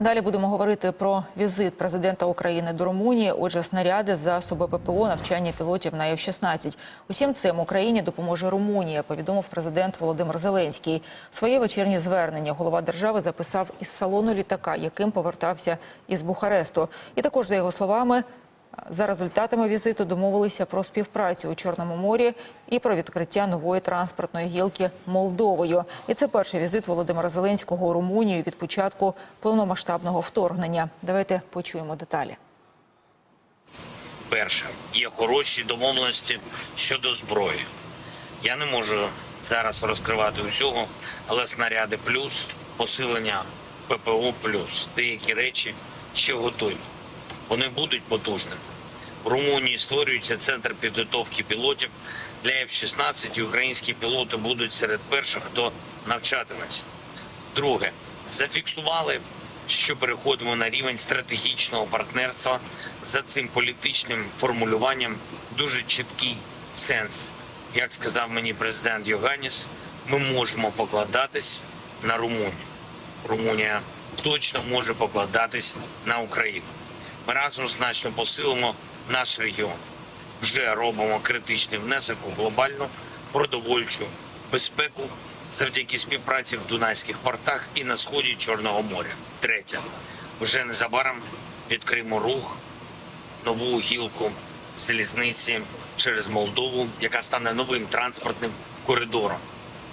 Далі будемо говорити про візит президента України до Румунії. Отже, снаряди, засоби ППО, навчання пілотів на F-16. Усім цим Україні допоможе Румунія. Повідомив президент Володимир Зеленський. Своє вечірнє звернення голова держави записав із салону літака, яким повертався із Бухаресту. І також за його словами. За результатами візиту домовилися про співпрацю у Чорному морі і про відкриття нової транспортної гілки Молдовою. І це перший візит Володимира Зеленського у Румунію від початку повномасштабного вторгнення. Давайте почуємо деталі. Перше, є хороші домовленості щодо зброї. Я не можу зараз розкривати усього, але снаряди плюс, посилення ППО плюс. Деякі речі ще готові. Вони будуть потужними. В Румунії створюється центр підготовки пілотів для F-16 і українські пілоти будуть серед перших, хто навчатиметься. Друге, зафіксували, що переходимо на рівень стратегічного партнерства. За цим політичним формулюванням дуже чіткий сенс. Як сказав мені президент Йоганіс, ми можемо покладатись на Румунію. Румунія точно може покладатись на Україну. Ми разом значно посилимо наш регіон. Вже робимо критичний внесок у глобальну продовольчу безпеку завдяки співпраці в Дунайських портах і на сході Чорного моря. Третє, вже незабаром відкриємо рух нову гілку залізниці через Молдову, яка стане новим транспортним коридором.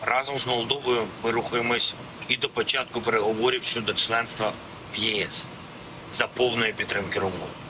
Разом з Молдовою ми рухаємось і до початку переговорів щодо членства в ЄС за повної підтримки Румунії.